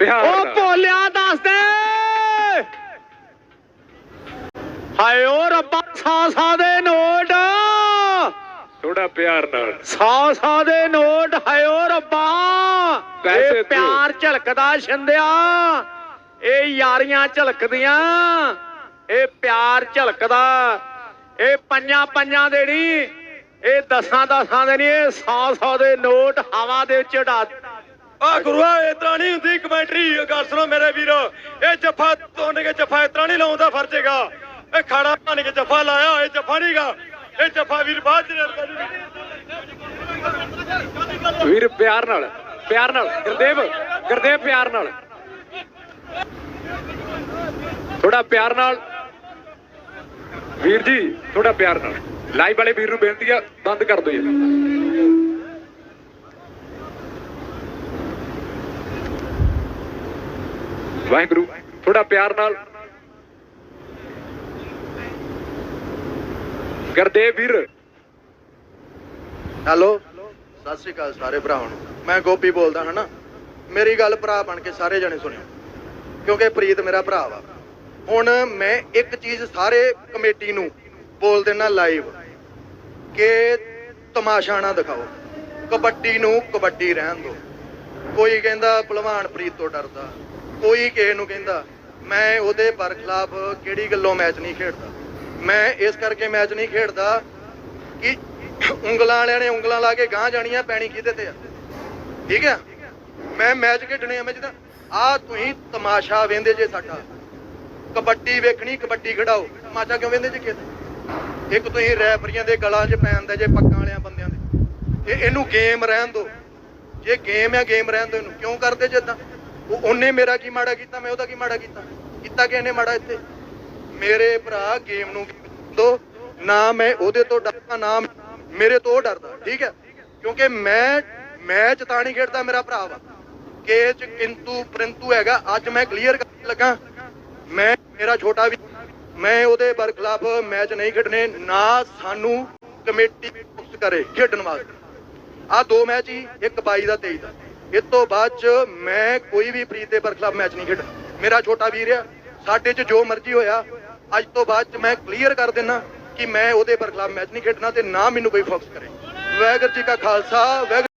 ਉਹ। ਭੋਲਿਆ ਦੱਸ ਦੇ। ਹਾਏ ਓ ਰੱਬਾ ਸਾ ਸਾ ਦੇ ਨੋਟ। ਥੋੜਾ ਪਿਆਰ ਨਾਲ। ਸਾ ਸਾ ਦੇ ਨੋਟ ਹਾਏ ਓ ਰੱਬਾ। ਇਹ। ਪਿਆਰ ਝਲਕਦਾ ਛਿੰਦਿਆ। ਇਹ ਯਾਰੀਆਂ ਝਲਕਦੀਆਂ। ਇਹ ਪਿਆਰ ਝਲਕਦਾ। ਇਹ ਪੰਜਾਂ ਪੰਜਾਂ ਦੇ ਨਹੀਂ ਇਹ ਦਸਾਂ ਦਸਾਂ ਦੇ ਨਹੀਂ ਇਹ ਸੌ ਸੌ ਦੇ ਨੋਟ ਹਵਾ ਦੇ ਵਿੱਚ ਉਡਾ ਆ ਗੁਰੂਆ ਇਤਰਾ ਨਹੀਂ ਹੁੰਦੀ ਕਮੈਂਟਰੀ ਗੱਲ ਸੁਣੋ ਮੇਰੇ ਵੀਰੋ। ਇਹ ਜੱਫਾ ਤੋੜ ਕੇ ਜੱਫਾ ਇਤਰਾ ਨਹੀਂ ਲਾਉਂਦਾ ਫਰਜ਼ੇਗਾ ਇਹ ਖਾੜਾ ਭੰਨ ਕੇ ਜੱਫਾ ਲਾਇਆ ਇਹ ਜੱਫਾ ਨਹੀਂਗਾ ਇਹ ਜੱਫਾ ਵੀਰ ਬਾਅਦ ਚ ਵੀਰ, ਪਿਆਰ ਨਾਲ ਪਿਆਰ ਨਾਲ, ਗੁਰਦੇਵ ਗੁਰਦੇਵ ਪਿਆਰ ਨਾਲ। ਥੋੜਾ ਪਿਆਰ ਨਾਲ। ਵੀਰ ਜੀ, ਥੋੜਾ ਪਿਆਰ ਨਾਲ। ਲਾਈਵ ਵਾਲੇ ਵੀਰ ਨੂੰ ਬੇਨਤੀ ਆ, ਬੰਦ ਕਰ ਦਿਓ ਜੀ। ਵਾਹਿਗੁਰੂ ਥੋੜਾ ਪਿਆਰ ਨਾਲ। ਗੁਰਦੇਵ ਵੀਰ। ਹੈਲੋ, ਸਤਿ ਸ਼੍ਰੀ ਅਕਾਲ ਸਾਰੇ ਭਰਾਵਾਂ ਨੂੰ। ਮੈਂ ਗੋਪੀ ਬੋਲਦਾ ਹਾਂ ਮੇਰੀ ਗੱਲ ਭਰਾ ਬਣ ਕੇ ਸਾਰੇ ਜਣੇ ਸੁਣਿਓ, ਕਿਉਂਕਿ ਪ੍ਰੀਤ ਮੇਰਾ ਭਰਾ ਵਾ। ਹੁਣ ਮੈਂ ਇੱਕ ਚੀਜ਼ ਸਾਰੇ ਕਮੇਟੀ ਨੂੰ ਬੋਲ ਦੇਣਾ ਲਾਈਵ, ਕਿ ਤਮਾਸ਼ਾ ਨਾ ਦਿਖਾਓ। ਕਬੱਡੀ ਨੂੰ ਕਬੱਡੀ ਰਹਿਣ ਦਿਓ। ਕੋਈ ਕਹਿੰਦਾ, ਭਲਵਾਨ ਪ੍ਰੀਤ ਤੋਂ ਡਰਦਾ। ਕੋਈ ਕਿਸੇ ਨੂੰ ਕਹਿੰਦਾ, ਮੈਂ ਉਹਦੇ ਪਰ ਖਿਲਾਫ ਕਿਹੜੀ ਗੱਲੋਂ ਮੈਚ ਨਹੀਂ ਖੇਡਦਾ? ਮੈਂ ਇਸ ਕਰਕੇ ਮੈਚ ਨਹੀਂ ਖੇਡਦਾ ਕਿ ਉਂਗਲਾਂ ਵਾਲਿਆਂ ਨੇ ਉਂਗਲਾਂ ਲਾ ਕੇ ਗਾਂ ਜਾਣੀਆਂ ਪੈਣੀ ਕਿਹਦੇ ਤੇ ਆ। ਠੀਕ ਆ? ਮੈਂ ਮੈਚ ਖੇਡਣੇ ਆ, ਮੈਂ ਜਿਹਦਾ ਆ ਤੁਸੀਂ ਤਮਾਸ਼ਾ ਵੇਂਦੇ ਜੇ ਸਾਡਾ। ਕਬੱਡੀ ਵੇਖਣੀ, ਕਬੱਡੀ ਖੜਾਓ ਤਮਾਸ਼ਾ ਕਿਉਂ ਵੇਂਦੇ ਜੇ ਕਿਤੇ ਇੱਕ ਤੁਸੀਂ ਰੈਫਰੀਆਂ ਦੇ ਗਲਾਂ 'ਚ ਪੈਣ ਪੈਂਦੇ ਜੇ ਪੱਕਾਂ ਵਾਲਿਆਂ ਬੰਦਿਆਂ ਦੇ। ਇਹ ਇਹਨੂੰ ਗੇਮ ਰਹਿਣ ਦਿਓ। ਜੇ ਗੇਮ ਆ, ਗੇਮ ਰਹਿਣ ਦਿਓ ਇਹਨੂੰ। ਕਿਉਂ ਕਰਦੇ ਜੇ ਉਹ ਉਹਨੇ ਮੇਰਾ ਕੀ ਮਾੜਾ ਕੀਤਾ, ਮੈਂ ਉਹਦਾ ਕੀ ਮਾੜਾ ਕੀਤਾ? ਕੀਤਾ ਕਿ ਇਹਨੇ ਮਾੜਾ ਇੱਥੇ? ਮੇਰੇ ਭਰਾ ਗੇਮ ਨੂੰ ਦੋ ਨਾ ਮੈਂ ਉਹਦੇ ਤੋਂ ਡਰਦਾ, ਨਾ ਮੇਰੇ ਤੋਂ ਡਰਦਾ, ਠੀਕ ਹੈ? ਕਿਉਂਕਿ ਮੈਂ ਮੈਚ ਤਾਂ ਨਹੀਂ ਖੇਡਦਾ, ਮੇਰਾ ਭਰਾ ਵਾ। ਕਿ ਚ ਕਿੰਤੂ ਪਰੰਤੂ ਹੈਗਾ, ਅੱਜ ਮੈਂ ਕਲੀਅਰ ਕਰਨ ਲੱਗਾ। ਮੈਂ, ਮੇਰਾ ਛੋਟਾ ਵੀ, ਮੈਂ ਉਹਦੇ ਬਰਖਲਾਫ ਮੈਚ ਨਹੀਂ ਖੇਡਣੇ, ਨਾ ਸਾਨੂੰ ਕਮੇਟੀ ਕਰੇ ਖੇਡਣ ਵਾਸਤੇ। ਆ ਦੋ ਮੈਚ ਹੀ, ਇੱਕ 22 ਦਾ 23 ਦਾ। ਇਸ ਤੋਂ ਬਾਅਦ ਚ ਮੈਂ ਕੋਈ ਵੀ ਪ੍ਰੀਤ ਦੇ ਬਰਖਲਾਫ ਮੈਚ ਨਹੀਂ ਖੇਡਣਾ। ਮੇਰਾ ਛੋਟਾ ਵੀਰ ਆ, ਸਾਡੇ ਚ ਜੋ ਮਰਜ਼ੀ ਹੋਇਆ, ਅੱਜ ਤੋਂ ਬਾਅਦ ਚ ਮੈਂ ਕਲੀਅਰ ਕਰ ਦਿੰਨਾ ਕਿ ਮੈਂ ਉਹਦੇ ਬਰਖਲਾਫ ਮੈਚ ਨਹੀਂ ਖੇਡਣਾ ਤੇ ਨਾ ਮੈਨੂੰ ਕੋਈ ਫੋਕਸ ਕਰੇ। ਵਾਹਿਗੁਰੂ ਜੀ ਕਾ ਖਾਲਸਾ, ਵਾਹਿਗੁਰੂ